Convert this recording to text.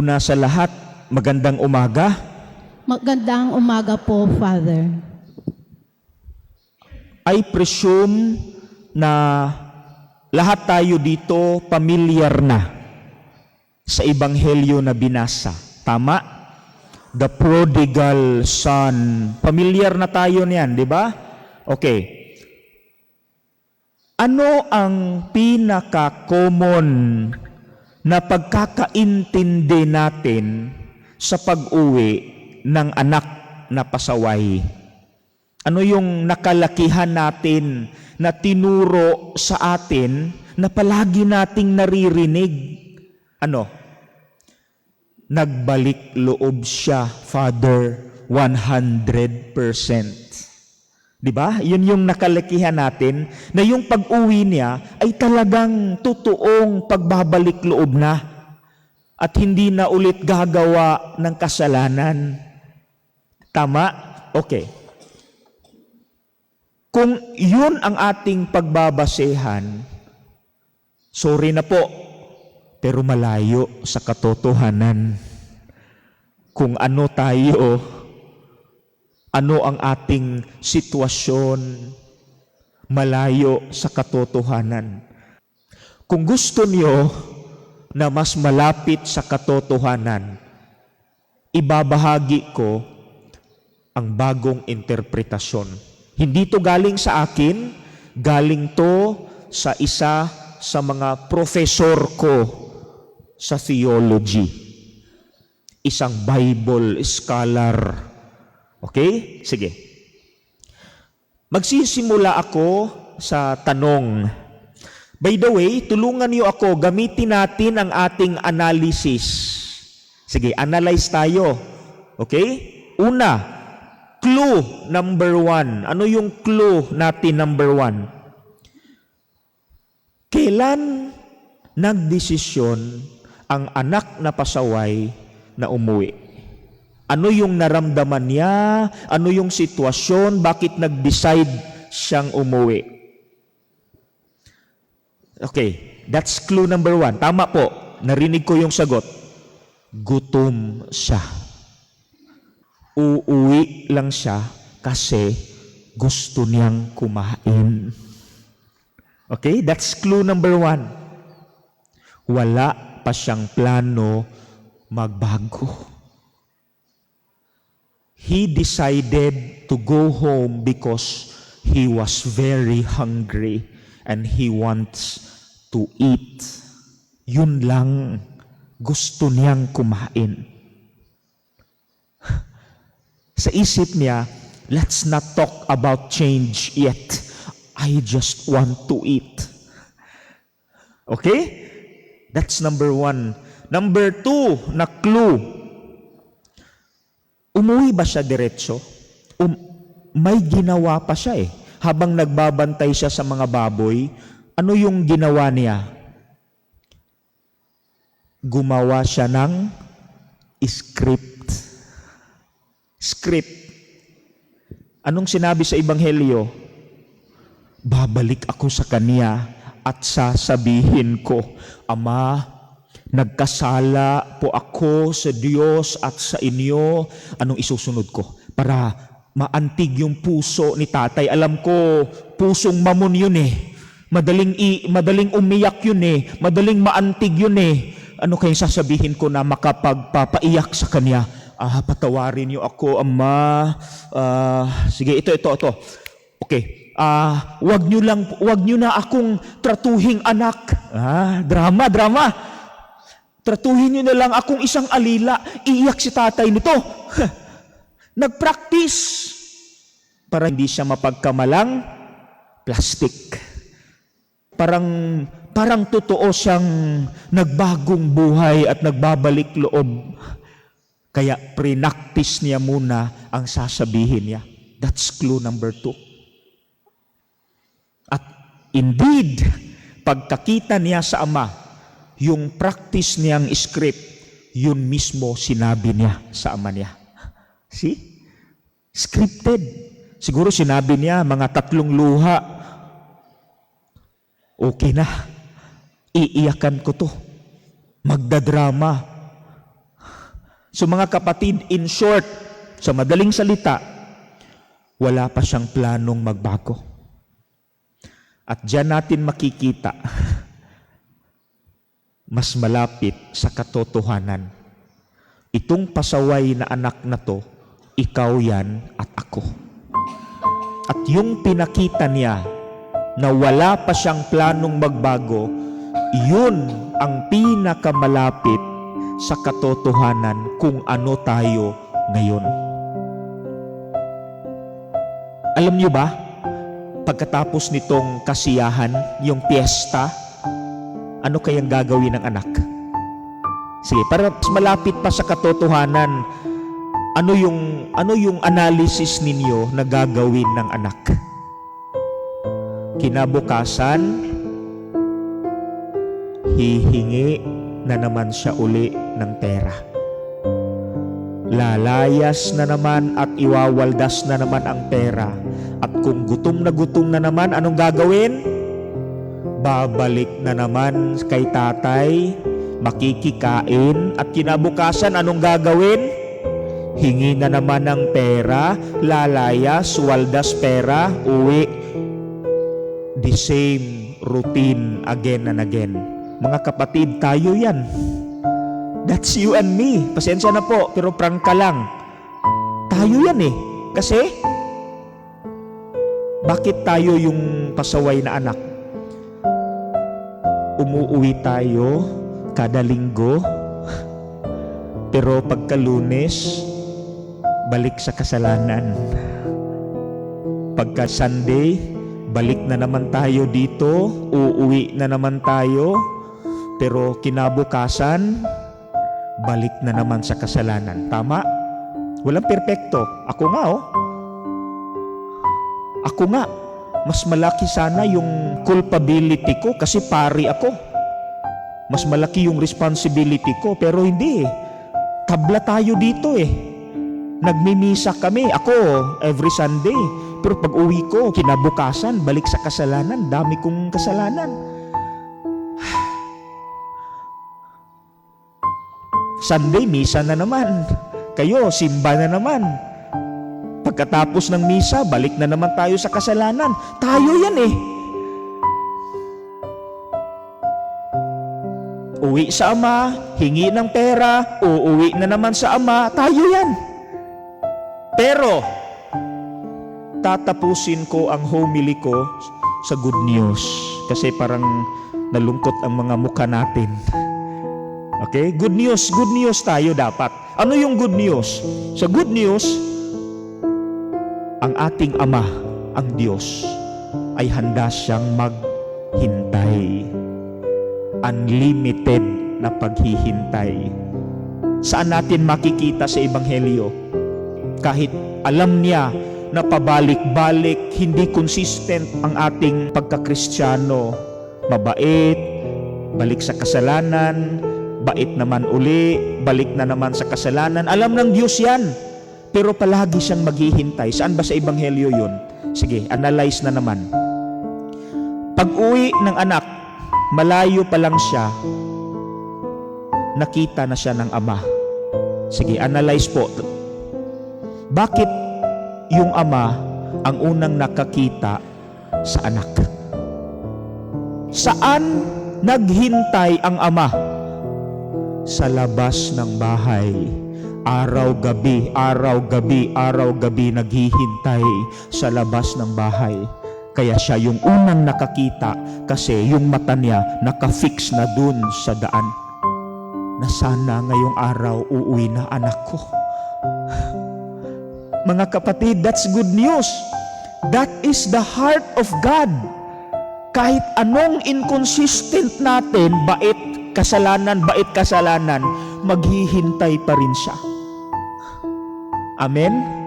Una sa lahat, magandang umaga. Magandang umaga po, Father. I presume na lahat tayo dito pamilyar na sa ebanghelyo na binasa. Tama? The prodigal son. Pamilyar na tayo niyan, di ba? Okay. Ano ang pinaka-common na pagkakaintindi natin sa pag-uwi ng anak na pasaway? Ano yung nakalakihan natin na tinuro sa atin na palagi nating naririnig? Ano? Nagbalik loob siya, Father, 100%. Di ba? Yun yung nakalakihan natin na yung pag-uwi niya ay talagang totoong pagbabalik loob na at hindi na ulit gagawa ng kasalanan. Tama? Okay. Kung yun ang ating pagbabasehan, sorry na po, pero malayo sa katotohanan. Kung ano tayo, ano ang ating sitwasyon, malayo sa katotohanan. Kung gusto niyo na mas malapit sa katotohanan, ibabahagi ko ang bagong interpretasyon. Hindi to galing sa akin, galing to sa isa sa mga profesor ko sa theology. Isang Bible scholar. Okay? Sige. Magsisimula ako sa tanong. By the way, tulungan niyo ako, gamitin natin ang ating analysis. Sige, analyze tayo. Okay? Una, clue number one. Ano yung clue natin number one? Kailan nagdesisyon ang anak na pasaway na umuwi? Ano yung naramdaman niya? Ano yung sitwasyon? Bakit nag-decide siyang umuwi? Okay, that's clue number one. Tama po, narinig ko yung sagot. Gutom siya. Uuwi lang siya kasi gusto niyang kumain. Okay, that's clue number one. Wala pa siyang plano magbago. He decided to go home because he was very hungry and he wants to eat. Yun lang. Gusto niyang kumain. Sa isip niya, let's not talk about change yet. I just want to eat. Okay? That's number one. Number two, na clue. Umuwi ba siya diretso? Um, may ginawa pa siya eh. Habang nagbabantay siya sa mga baboy, ano yung ginawa niya? Gumawa siya ng script. Script. Anong sinabi sa Ebanghelyo? Babalik ako sa kanya at sasabihin ko, Ama, nagkasala po ako sa Diyos at sa inyo. Anong isusunod ko? Para maantig yung puso ni tatay. Alam ko, pusong mamon yun eh. Madaling, i, madaling umiyak yun eh. Madaling maantig yun eh. Ano kayong sasabihin ko na makapagpapaiyak sa kanya? Ah, patawarin niyo ako, Ama. Ah, sige, ito, ito, ito. Okay. Ah, wag niyo lang, wag niyo na akong tratuhing anak. Ah, drama, drama. Tratuhin niyo na lang akong isang alila. Iiyak si tatay nito. Nag-practice para hindi siya mapagkamalang plastic. Parang parang totoo siyang nagbagong buhay at nagbabalik loob. Kaya prinaktis niya muna ang sasabihin niya. That's clue number two. At indeed, pagkakita niya sa ama, yung practice niyang script, yun mismo sinabi niya sa ama niya. See? Scripted. Siguro sinabi niya, mga tatlong luha, okay na. Iiyakan ko to. Magdadrama. So mga kapatid, in short, sa madaling salita, wala pa siyang planong magbago. At diyan natin makikita, mas malapit sa katotohanan. Itong pasaway na anak na to, ikaw yan at ako. At yung pinakita niya na wala pa siyang planong magbago, yun ang pinakamalapit sa katotohanan kung ano tayo ngayon. Alam niyo ba, pagkatapos nitong kasiyahan, yung piyesta, ano kayang gagawin ng anak? Sige, para mas malapit pa sa katotohanan, ano yung ano yung analysis ninyo na gagawin ng anak? Kinabukasan, hihingi na naman siya uli ng pera. Lalayas na naman at iwawaldas na naman ang pera. At kung gutom na gutom na naman, anong gagawin? Babalik na naman kay tatay, makikikain, at kinabukasan, anong gagawin? Hingi na naman ng pera, lalayas, waldas pera, uwi. The same routine again and again. Mga kapatid, tayo yan. That's you and me. Pasensya na po, pero prangka lang. Tayo yan eh. Kasi, bakit tayo yung pasaway na anak? Umuuwi tayo kada linggo, pero pagka lunes, balik sa kasalanan. Pagka Sunday, balik na naman tayo dito, uuwi na naman tayo, pero kinabukasan, balik na naman sa kasalanan. Tama? Walang perpekto. Ako nga oh. Ako nga. Mas malaki sana yung culpability ko kasi pari ako. Mas malaki yung responsibility ko pero hindi eh. Tabla tayo dito eh. Nagmimisa kami. Ako every Sunday. Pero pag uwi ko, kinabukasan, balik sa kasalanan. Dami kong kasalanan. Sunday, misa na naman. Kayo, simba na naman. Pagkatapos ng misa, balik na naman tayo sa kasalanan. Tayo yan eh. Uwi sa ama, hingi ng pera, uuwi na naman sa ama, tayo yan. Pero, tatapusin ko ang homily ko sa good news. Kasi parang nalungkot ang mga mukha natin. Okay? Good news, good news tayo dapat. Ano yung good news? Sa good news, ang ating Ama, ang Diyos, ay handa siyang maghintay. Unlimited na paghihintay. Saan natin makikita sa Ebanghelyo? Kahit alam niya na pabalik-balik, hindi consistent ang ating pagkakristyano. Mabait, balik sa kasalanan, bait naman uli, balik na naman sa kasalanan. Alam ng Diyos yan. Pero palagi siyang maghihintay. Saan ba sa Ebanghelyo yun? Sige, analyze na naman. Pag uwi ng anak, malayo pa lang siya, nakita na siya ng ama. Sige, analyze po. Bakit yung ama ang unang nakakita sa anak? Saan naghintay ang ama? Sa labas ng bahay. Araw-gabi, araw-gabi, araw-gabi naghihintay sa labas ng bahay. Kaya siya yung unang nakakita kasi yung mata niya nakafix na dun sa daan. Na sana ngayong araw uuwi na anak ko. Mga kapatid, that's good news. That is the heart of God. Kahit anong inconsistent natin, bait kasalanan, bait kasalanan, maghihintay pa rin siya. Amen?